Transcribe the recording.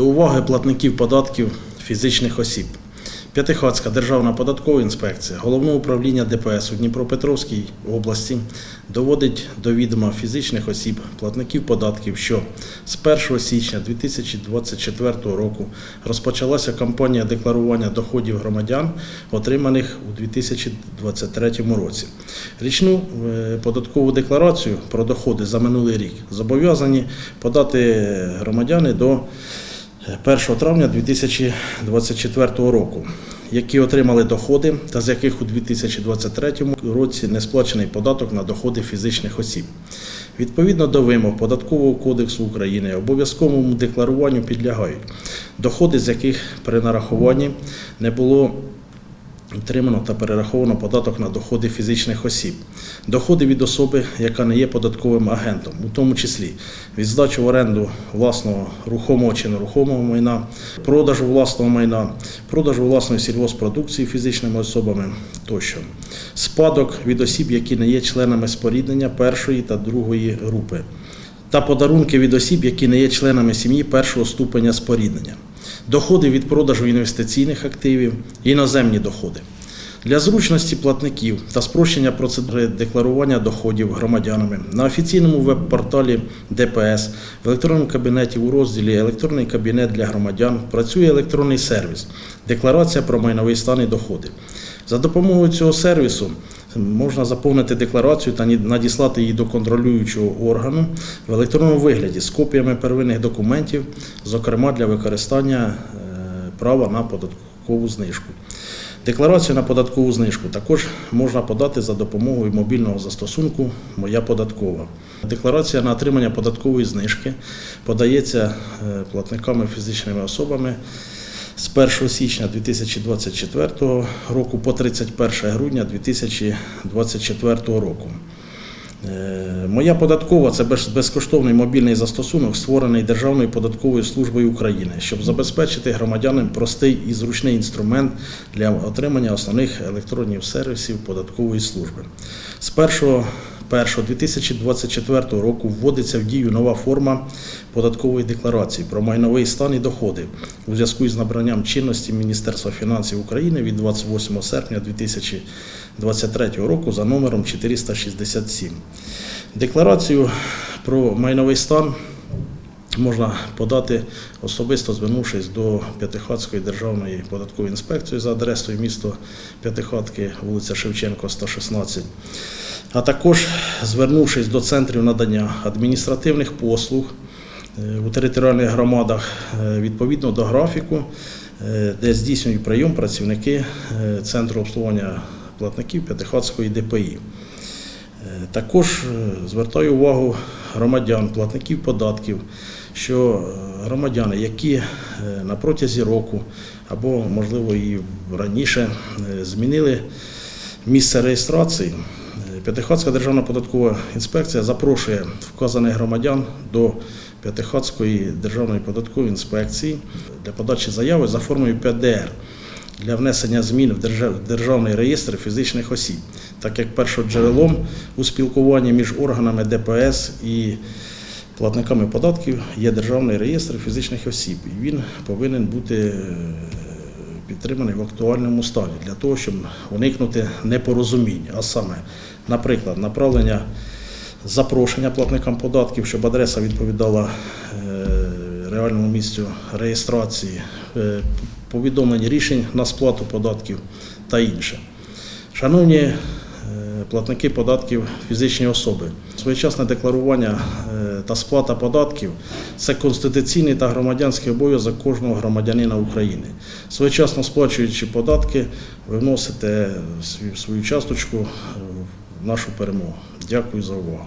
До уваги платників податків фізичних осіб. П'ятихатська державна податкова інспекція Головного управління ДПС у Дніпропетровській області доводить до відома фізичних осіб платників податків, що з 1 січня 2024 року розпочалася кампанія декларування доходів громадян, отриманих у 2023 році. Річну е, податкову декларацію про доходи за минулий рік зобов'язані подати громадяни до 1 травня 2024 року, які отримали доходи та з яких у 2023 році не сплачений податок на доходи фізичних осіб. Відповідно до вимог Податкового кодексу України обов'язковому декларуванню підлягають доходи, з яких при нарахуванні не було Отримано та перераховано податок на доходи фізичних осіб, доходи від особи, яка не є податковим агентом, у тому числі від здачі в оренду власного рухомого чи нерухомого майна, продажу власного майна, продажу власної сільгоспродукції фізичними особами тощо, спадок від осіб, які не є членами споріднення першої та другої групи, та подарунки від осіб, які не є членами сім'ї першого ступеня споріднення. Доходи від продажу інвестиційних активів, іноземні доходи. Для зручності платників та спрощення процедури декларування доходів громадянами на офіційному веб-порталі ДПС в електронному кабінеті у розділі Електронний кабінет для громадян працює електронний сервіс Декларація про майновий стан і доходи. За допомогою цього сервісу можна заповнити декларацію та надіслати її до контролюючого органу в електронному вигляді з копіями первинних документів, зокрема для використання е, права на податкову знижку. Декларацію на податкову знижку також можна подати за допомогою мобільного застосунку Моя податкова. Декларація на отримання податкової знижки подається е, платниками фізичними особами з 1 січня 2024 року по 31 грудня 2024 року. Е, Моя податкова це без- безкоштовний мобільний застосунок, створений Державною податковою службою України, щоб забезпечити громадянам простий і зручний інструмент для отримання основних електронних сервісів податкової служби. З 1 1.2024 року вводиться в дію нова форма податкової декларації про майновий стан і доходи у зв'язку із набранням чинності Міністерства фінансів України від 28 серпня 2023 року за номером 467. Декларацію про майновий стан можна подати особисто звернувшись до П'ятихатської державної податкової інспекції за адресою місто П'ятихатки, вулиця Шевченко, 116, а також звернувшись до центрів надання адміністративних послуг е, у територіальних громадах е, відповідно до графіку, е, де здійснюють прийом працівники центру обслуговування платників П'ятихатської ДПІ. Також звертаю увагу громадян, платників податків, що е, громадяни, які е, на протязі року або, можливо, і раніше е, змінили місце реєстрації, П'ятихатська державна податкова інспекція запрошує вказаних громадян до П'ятихатської державної податкової інспекції для подачі заяви за формою 5ДР для внесення змін в Державний реєстр фізичних осіб, так як першоджерелом у спілкуванні між органами ДПС і платниками податків є Державний реєстр фізичних осіб. І він повинен бути е, підтриманий в актуальному стані для того, щоб уникнути непорозумінь. А саме, наприклад, направлення запрошення платникам податків, щоб адреса відповідала е, реальному місцю реєстрації, повідомлення рішень на сплату податків та інше. Шановні е, платники податків фізичні особи, своєчасне декларування е, та сплата податків це конституційний та громадянський обов'язок кожного громадянина України. Своєчасно сплачуючи податки, ви вносите свою- свою часточку е, в нашу перемогу. Дякую за увагу.